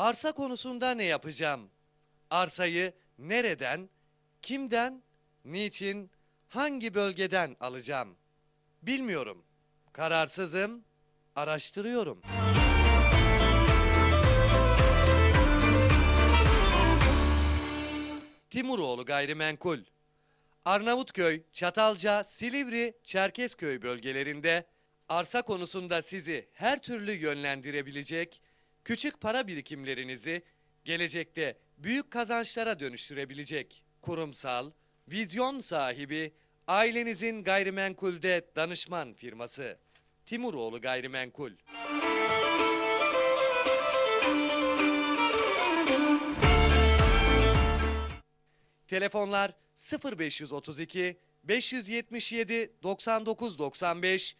Arsa konusunda ne yapacağım? Arsayı nereden, kimden, niçin, hangi bölgeden alacağım? Bilmiyorum. Kararsızım, araştırıyorum. Timuroğlu Gayrimenkul Arnavutköy, Çatalca, Silivri, Çerkezköy bölgelerinde arsa konusunda sizi her türlü yönlendirebilecek, küçük para birikimlerinizi gelecekte büyük kazançlara dönüştürebilecek kurumsal, vizyon sahibi, ailenizin gayrimenkulde danışman firması. Timuroğlu Gayrimenkul. Telefonlar 0532 577 9995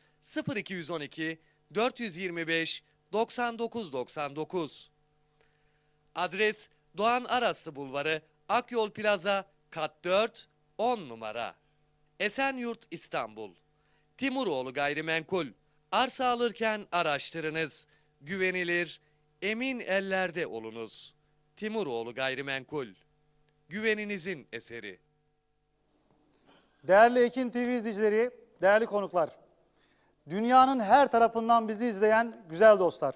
0212 425 9999 Adres Doğan Araslı Bulvarı Akyol Plaza Kat 4 10 numara Esenyurt İstanbul Timuroğlu Gayrimenkul Arsa alırken araştırınız. Güvenilir, emin ellerde olunuz. Timuroğlu Gayrimenkul güveninizin eseri. Değerli Ekin TV izleyicileri, değerli konuklar. Dünyanın her tarafından bizi izleyen güzel dostlar.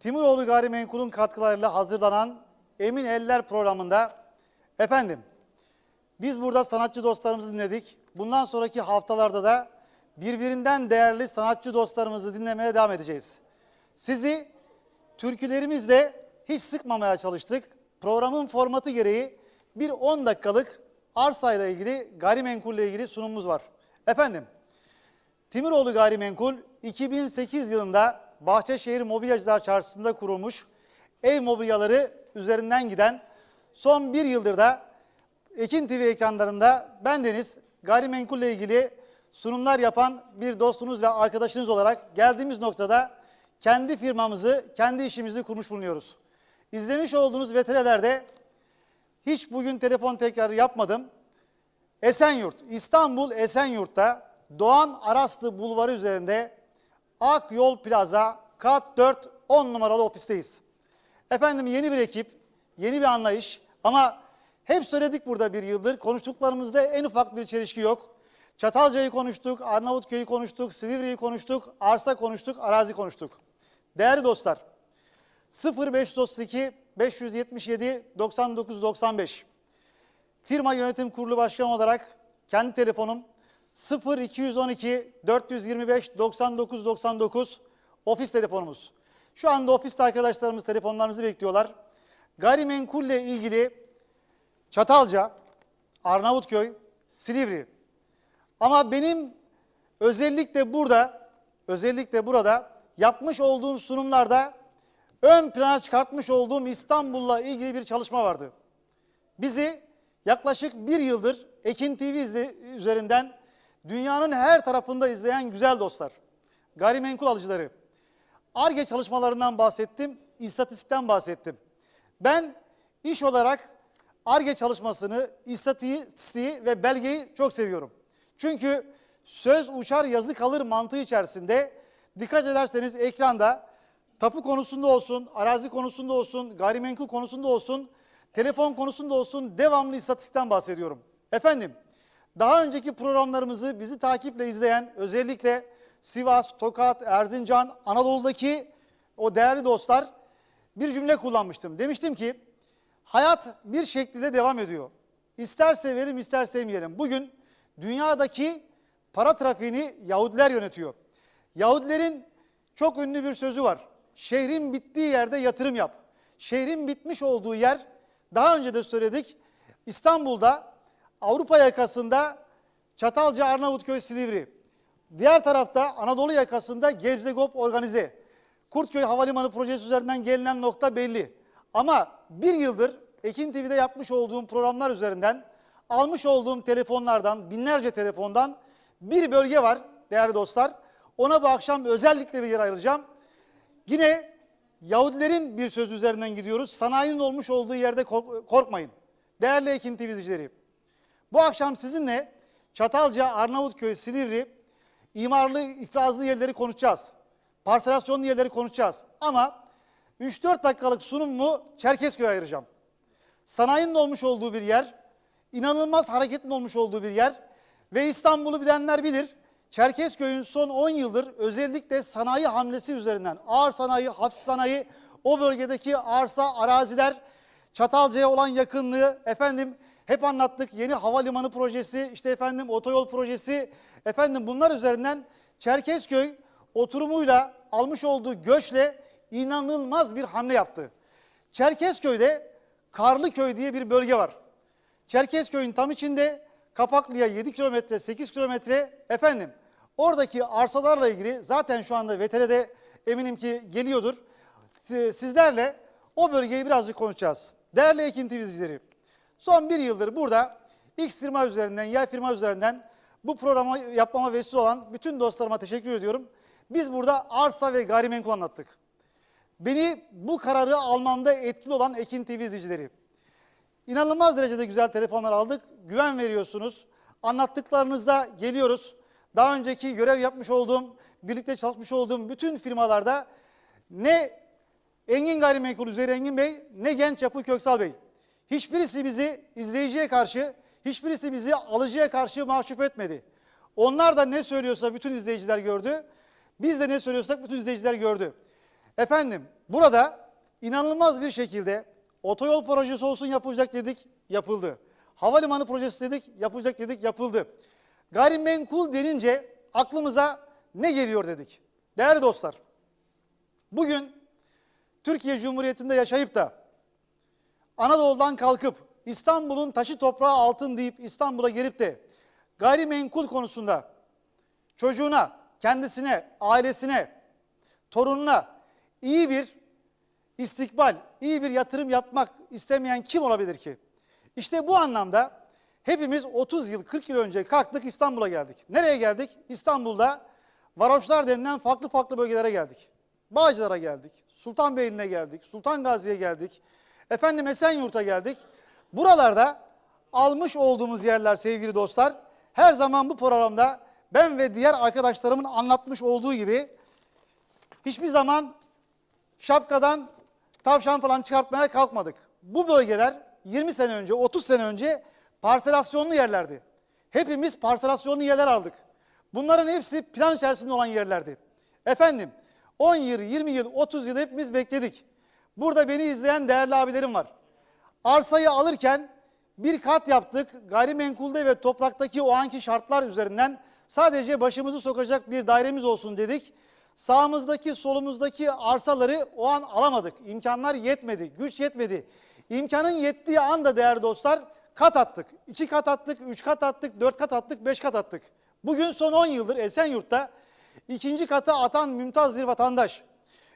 Timuroğlu Gayrimenkul'un katkılarıyla hazırlanan Emin Eller programında efendim biz burada sanatçı dostlarımızı dinledik. Bundan sonraki haftalarda da birbirinden değerli sanatçı dostlarımızı dinlemeye devam edeceğiz. Sizi türkülerimizle hiç sıkmamaya çalıştık. Programın formatı gereği bir 10 dakikalık arsayla ilgili, gayrimenkulle ilgili sunumumuz var. Efendim, Timiroğlu Gayrimenkul 2008 yılında Bahçeşehir Mobilyacılar Çarşısı'nda kurulmuş ev mobilyaları üzerinden giden son bir yıldır da Ekin TV ekranlarında bendeniz gayrimenkulle ilgili sunumlar yapan bir dostunuz ve arkadaşınız olarak geldiğimiz noktada kendi firmamızı, kendi işimizi kurmuş bulunuyoruz. İzlemiş olduğunuz veterelerde hiç bugün telefon tekrarı yapmadım. Esenyurt, İstanbul Esenyurt'ta Doğan Araslı Bulvarı üzerinde Ak Yol Plaza kat 4 10 numaralı ofisteyiz. Efendim yeni bir ekip, yeni bir anlayış ama hep söyledik burada bir yıldır konuştuklarımızda en ufak bir çelişki yok. Çatalca'yı konuştuk, Arnavutköy'ü konuştuk, Silivri'yi konuştuk, arsa konuştuk, arazi konuştuk. Değerli dostlar, 0532 577 99 95 Firma Yönetim Kurulu Başkanı olarak kendi telefonum 0212 425 99 99 ofis telefonumuz. Şu anda ofiste arkadaşlarımız telefonlarınızı bekliyorlar. Gayrimenkulle ilgili Çatalca, Arnavutköy, Silivri. Ama benim özellikle burada, özellikle burada yapmış olduğum sunumlarda ön plana çıkartmış olduğum İstanbul'la ilgili bir çalışma vardı. Bizi yaklaşık bir yıldır Ekin TV üzerinden dünyanın her tarafında izleyen güzel dostlar, gayrimenkul alıcıları, ARGE çalışmalarından bahsettim, istatistikten bahsettim. Ben iş olarak ARGE çalışmasını, istatistiği ve belgeyi çok seviyorum. Çünkü söz uçar yazı kalır mantığı içerisinde dikkat ederseniz ekranda tapu konusunda olsun, arazi konusunda olsun, gayrimenkul konusunda olsun, telefon konusunda olsun devamlı istatistikten bahsediyorum. Efendim, daha önceki programlarımızı bizi takiple izleyen özellikle Sivas, Tokat, Erzincan, Anadolu'daki o değerli dostlar bir cümle kullanmıştım. Demiştim ki hayat bir şekilde devam ediyor. İster sevelim ister sevmeyelim. Bugün dünyadaki para trafiğini Yahudiler yönetiyor. Yahudilerin çok ünlü bir sözü var. Şehrin bittiği yerde yatırım yap. Şehrin bitmiş olduğu yer daha önce de söyledik. İstanbul'da Avrupa yakasında Çatalca, Arnavutköy, Silivri. Diğer tarafta Anadolu yakasında Gebze-Gop organize. Kurtköy Havalimanı projesi üzerinden gelinen nokta belli. Ama bir yıldır Ekin TV'de yapmış olduğum programlar üzerinden almış olduğum telefonlardan, binlerce telefondan bir bölge var değerli dostlar. Ona bu akşam özellikle bir yer ayıracağım. Yine Yahudilerin bir söz üzerinden gidiyoruz. Sanayinin olmuş olduğu yerde kork- korkmayın. Değerli Ekin TV izleyicileri. Bu akşam sizinle Çatalca, Arnavutköy, Silivri imarlı, ifrazlı yerleri konuşacağız. Parselasyonlu yerleri konuşacağız. Ama 3-4 dakikalık sunumumu Çerkezköy'e ayıracağım. Sanayinin olmuş olduğu bir yer, inanılmaz hareketin olmuş olduğu bir yer ve İstanbul'u bilenler bilir. Çerkezköy'ün son 10 yıldır özellikle sanayi hamlesi üzerinden ağır sanayi, hafif sanayi, o bölgedeki arsa, araziler, Çatalca'ya olan yakınlığı, efendim hep anlattık yeni havalimanı projesi, işte efendim otoyol projesi, efendim bunlar üzerinden Çerkezköy oturumuyla almış olduğu göçle inanılmaz bir hamle yaptı. Çerkezköy'de Karlıköy diye bir bölge var. Çerkezköy'ün tam içinde Kapaklı'ya 7 kilometre, 8 kilometre efendim oradaki arsalarla ilgili zaten şu anda VTR'de eminim ki geliyordur. Si- Sizlerle o bölgeyi birazcık konuşacağız. Değerli Ekin TV izleyicileri, son bir yıldır burada X firma üzerinden, Y firma üzerinden bu programı yapmama vesile olan bütün dostlarıma teşekkür ediyorum. Biz burada arsa ve gayrimenkul anlattık. Beni bu kararı almamda etkili olan Ekin TV izleyicileri. İnanılmaz derecede güzel telefonlar aldık. Güven veriyorsunuz. Anlattıklarınızda geliyoruz. Daha önceki görev yapmış olduğum, birlikte çalışmış olduğum bütün firmalarda ne Engin Gayrimenkul Üzeri Engin Bey ne Genç Yapı Köksal Bey. Hiçbirisi bizi izleyiciye karşı, hiçbirisi bizi alıcıya karşı mahcup etmedi. Onlar da ne söylüyorsa bütün izleyiciler gördü. Biz de ne söylüyorsak bütün izleyiciler gördü. Efendim burada inanılmaz bir şekilde otoyol projesi olsun yapılacak dedik, yapıldı. Havalimanı projesi dedik, yapılacak dedik, yapıldı. Gayrimenkul denince aklımıza ne geliyor dedik. Değerli dostlar, bugün Türkiye Cumhuriyeti'nde yaşayıp da Anadolu'dan kalkıp İstanbul'un taşı toprağı altın deyip İstanbul'a gelip de gayrimenkul konusunda çocuğuna, kendisine, ailesine, torununa iyi bir istikbal, iyi bir yatırım yapmak istemeyen kim olabilir ki? İşte bu anlamda hepimiz 30 yıl, 40 yıl önce kalktık İstanbul'a geldik. Nereye geldik? İstanbul'da varoşlar denilen farklı farklı bölgelere geldik. Bağcılar'a geldik, Sultanbeyli'ne geldik, Sultan Gazi'ye geldik, efendim Esenyurt'a geldik. Buralarda almış olduğumuz yerler sevgili dostlar, her zaman bu programda ben ve diğer arkadaşlarımın anlatmış olduğu gibi hiçbir zaman şapkadan tavşan falan çıkartmaya kalkmadık. Bu bölgeler 20 sene önce, 30 sene önce parselasyonlu yerlerdi. Hepimiz parselasyonlu yerler aldık. Bunların hepsi plan içerisinde olan yerlerdi. Efendim 10 yıl, 20 yıl, 30 yıl hepimiz bekledik. Burada beni izleyen değerli abilerim var. Arsayı alırken bir kat yaptık. Gayrimenkulde ve topraktaki o anki şartlar üzerinden sadece başımızı sokacak bir dairemiz olsun dedik. Sağımızdaki, solumuzdaki arsaları o an alamadık. İmkanlar yetmedi, güç yetmedi. İmkanın yettiği anda değerli dostlar kat attık. İki kat attık, üç kat attık, dört kat attık, beş kat attık. Bugün son 10 yıldır Esenyurt'ta ikinci kata atan mümtaz bir vatandaş,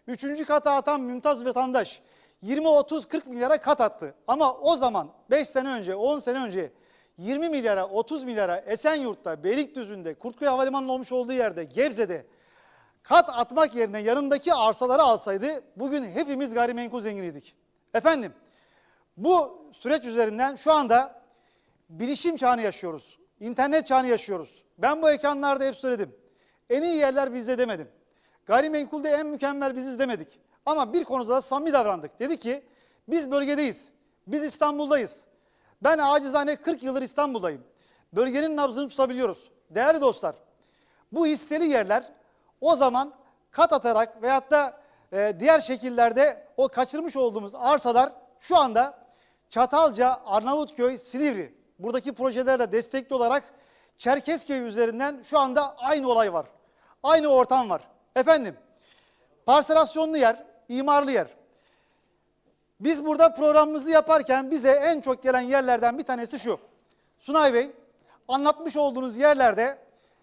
üçüncü kata atan mümtaz vatandaş 20, 30, 40 milyara kat attı. Ama o zaman 5 sene önce, 10 sene önce 20 milyara, 30 milyara Esenyurt'ta, Beylikdüzü'nde, Kurtköy Havalimanı'nın olmuş olduğu yerde, Gebze'de kat atmak yerine yanındaki arsaları alsaydı bugün hepimiz gayrimenkul zenginiydik. Efendim bu süreç üzerinden şu anda bilişim çağını yaşıyoruz. İnternet çağını yaşıyoruz. Ben bu ekranlarda hep söyledim. En iyi yerler bizde demedim. Gayrimenkulde en mükemmel biziz demedik. Ama bir konuda da samimi davrandık. Dedi ki biz bölgedeyiz. Biz İstanbul'dayız. Ben acizane 40 yıldır İstanbul'dayım. Bölgenin nabzını tutabiliyoruz. Değerli dostlar bu hisseli yerler o zaman kat atarak veyahut da e, diğer şekillerde o kaçırmış olduğumuz arsalar şu anda Çatalca, Arnavutköy, Silivri buradaki projelerle destekli olarak Çerkezköy üzerinden şu anda aynı olay var. Aynı ortam var. Efendim parselasyonlu yer, imarlı yer. Biz burada programımızı yaparken bize en çok gelen yerlerden bir tanesi şu. Sunay Bey, anlatmış olduğunuz yerlerde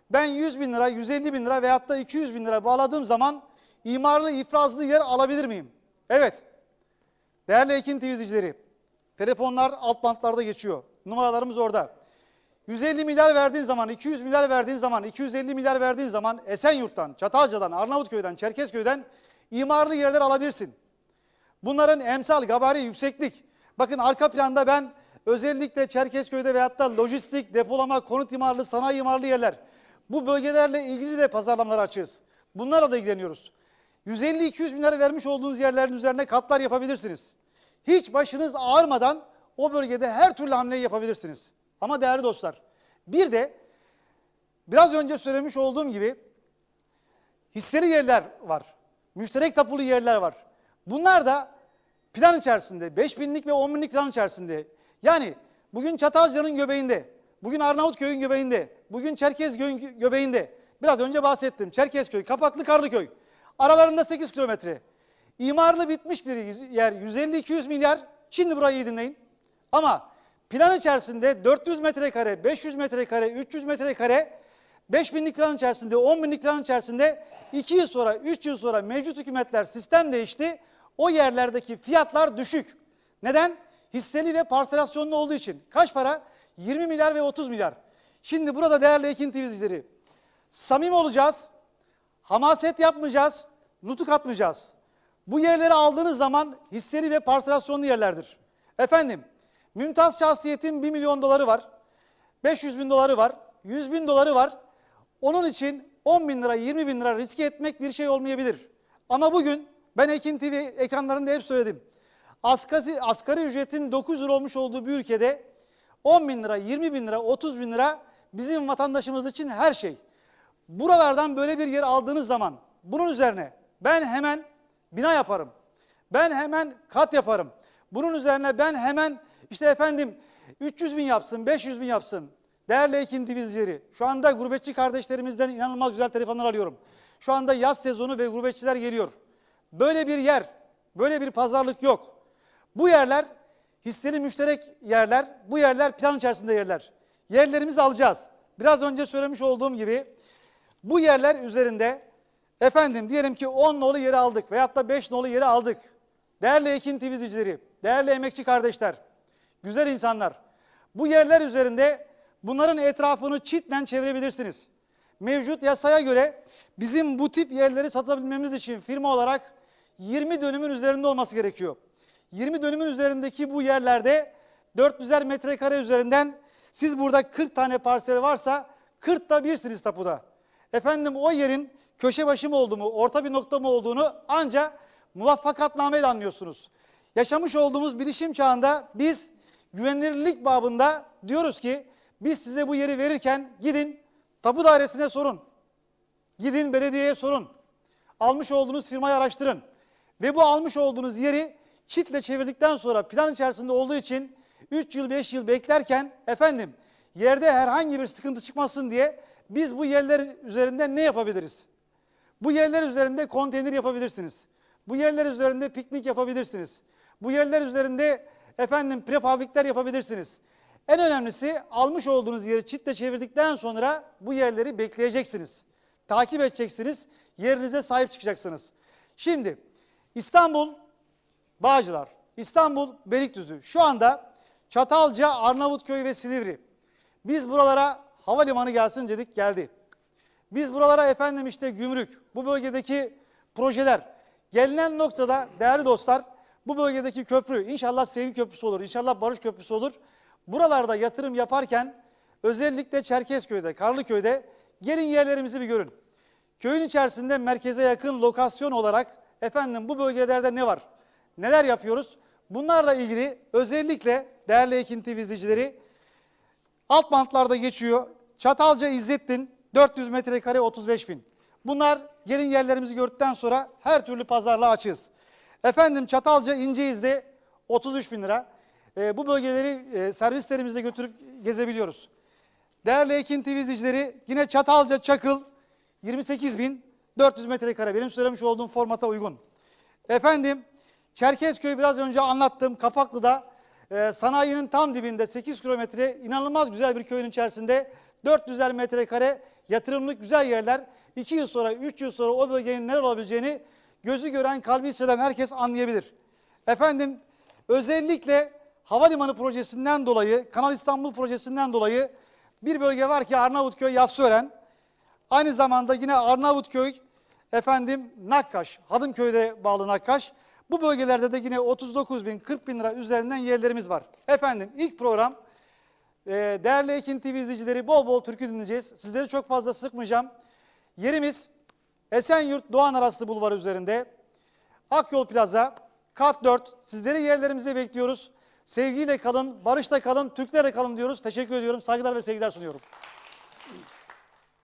ben 100 bin lira, 150 bin lira veyahut da 200 bin lira bağladığım zaman imarlı, ifrazlı yer alabilir miyim? Evet. Değerli Ekin TV izleyicileri, telefonlar alt bantlarda geçiyor. Numaralarımız orada. 150 milyar verdiğin zaman, 200 milyar verdiğin zaman, 250 milyar verdiğin zaman Esenyurt'tan, Çatalca'dan, Arnavutköy'den, Çerkezköy'den imarlı yerler alabilirsin. Bunların emsal, gabari, yükseklik. Bakın arka planda ben özellikle Çerkezköy'de veyahut da lojistik, depolama, konut imarlı, sanayi imarlı yerler. Bu bölgelerle ilgili de pazarlamalar açığız. Bunlarla da ilgileniyoruz. 150-200 bin lira vermiş olduğunuz yerlerin üzerine katlar yapabilirsiniz. Hiç başınız ağrımadan o bölgede her türlü hamleyi yapabilirsiniz. Ama değerli dostlar, bir de biraz önce söylemiş olduğum gibi hisseli yerler var. Müşterek tapulu yerler var. Bunlar da plan içerisinde, 5 binlik ve 10 binlik plan içerisinde. Yani bugün Çatalca'nın göbeğinde, bugün Arnavutköy'ün göbeğinde, bugün Çerkezköy'ün göbeğinde. Biraz önce bahsettim. Çerkezköy, Kapaklı Karlıköy. Aralarında 8 kilometre. İmarlı bitmiş bir yer 150-200 milyar. Şimdi burayı iyi dinleyin. Ama plan içerisinde 400 metrekare, 500 metrekare, 300 metrekare 5 binlik plan içerisinde, 10 binlik plan içerisinde 2 yıl sonra, 3 yıl sonra mevcut hükümetler sistem değişti. O yerlerdeki fiyatlar düşük. Neden? Hisseli ve parselasyonlu olduğu için. Kaç para? 20 milyar ve 30 milyar. Şimdi burada değerli Ekin TV izleyicileri, samimi olacağız, hamaset yapmayacağız, nutuk atmayacağız. Bu yerleri aldığınız zaman hisseli ve parselasyonlu yerlerdir. Efendim, Mümtaz şahsiyetin 1 milyon doları var, 500 bin doları var, 100 bin doları var. Onun için 10 bin lira, 20 bin lira riske etmek bir şey olmayabilir. Ama bugün ben Ekin TV ekranlarında hep söyledim. Asgari, asgari ücretin 9 lira olmuş olduğu bir ülkede 10 bin lira, 20 bin lira, 30 bin lira bizim vatandaşımız için her şey. Buralardan böyle bir yer aldığınız zaman bunun üzerine ben hemen bina yaparım. Ben hemen kat yaparım. Bunun üzerine ben hemen işte efendim 300 bin yapsın, 500 bin yapsın. Değerli Ekin izleyicileri, şu anda gurbetçi kardeşlerimizden inanılmaz güzel telefonlar alıyorum. Şu anda yaz sezonu ve gurbetçiler geliyor. Böyle bir yer, böyle bir pazarlık yok. Bu yerler hisseli müşterek yerler, bu yerler plan içerisinde yerler. Yerlerimizi alacağız. Biraz önce söylemiş olduğum gibi bu yerler üzerinde efendim diyelim ki 10 nolu yeri aldık veyahut da 5 nolu yeri aldık. Değerli Ekin TV değerli emekçi kardeşler, güzel insanlar. Bu yerler üzerinde bunların etrafını çitle çevirebilirsiniz. Mevcut yasaya göre bizim bu tip yerleri satabilmemiz için firma olarak 20 dönümün üzerinde olması gerekiyor. 20 dönümün üzerindeki bu yerlerde 400'er metrekare üzerinden siz burada 40 tane parsel varsa 40 da birsiniz tapuda. Efendim o yerin köşe başı mı olduğunu, orta bir nokta mı olduğunu ancak muvaffakatnameyle anlıyorsunuz. Yaşamış olduğumuz bilişim çağında biz güvenilirlik babında diyoruz ki biz size bu yeri verirken gidin tapu dairesine sorun. Gidin belediyeye sorun. Almış olduğunuz firmayı araştırın. Ve bu almış olduğunuz yeri çitle çevirdikten sonra plan içerisinde olduğu için 3 yıl 5 yıl beklerken efendim yerde herhangi bir sıkıntı çıkmasın diye biz bu yerler üzerinden ne yapabiliriz? Bu yerler üzerinde konteyner yapabilirsiniz. Bu yerler üzerinde piknik yapabilirsiniz. Bu yerler üzerinde efendim prefabrikler yapabilirsiniz. En önemlisi almış olduğunuz yeri çitle çevirdikten sonra bu yerleri bekleyeceksiniz. Takip edeceksiniz. Yerinize sahip çıkacaksınız. Şimdi İstanbul Bağcılar, İstanbul Beylikdüzü. Şu anda Çatalca, Arnavutköy ve Silivri. Biz buralara havalimanı gelsin dedik geldi. Biz buralara efendim işte gümrük, bu bölgedeki projeler. Gelinen noktada değerli dostlar bu bölgedeki köprü inşallah Sevgi Köprüsü olur, inşallah Barış Köprüsü olur. Buralarda yatırım yaparken özellikle Çerkezköy'de, Karlıköy'de gelin yerlerimizi bir görün. Köyün içerisinde merkeze yakın lokasyon olarak efendim bu bölgelerde ne var? Neler yapıyoruz? Bunlarla ilgili özellikle değerli Ekin TV izleyicileri alt bantlarda geçiyor. Çatalca İzzettin 400 metrekare 35 bin. Bunlar gelin yerlerimizi gördükten sonra her türlü pazarlığa açığız. Efendim Çatalca İnceiz'de 33 bin lira. Ee, bu bölgeleri e, servislerimizle götürüp gezebiliyoruz. Değerli Ekin TV izleyicileri yine Çatalca Çakıl 28 bin 400 metrekare benim söylemiş olduğum formata uygun. Efendim Çerkezköy biraz önce anlattım. Kapaklı'da e, sanayinin tam dibinde 8 kilometre inanılmaz güzel bir köyün içerisinde 400'er metrekare yatırımlık güzel yerler. 2 yıl sonra 3 yıl sonra o bölgenin neler olabileceğini gözü gören kalbi hisseden herkes anlayabilir. Efendim özellikle havalimanı projesinden dolayı Kanal İstanbul projesinden dolayı bir bölge var ki Arnavutköy Yassıören. Aynı zamanda yine Arnavutköy efendim Nakkaş, Hadımköy'de bağlı Nakkaş. Bu bölgelerde de yine 39 bin, 40 bin lira üzerinden yerlerimiz var. Efendim ilk program e, değerli Ekin TV izleyicileri bol bol türkü dinleyeceğiz. Sizleri çok fazla sıkmayacağım. Yerimiz Esenyurt Doğan Araslı Bulvarı üzerinde Akyol Plaza kat 4 sizleri yerlerimizde bekliyoruz. Sevgiyle kalın, barışla kalın, Türklerle kalın diyoruz. Teşekkür ediyorum. Saygılar ve sevgiler sunuyorum.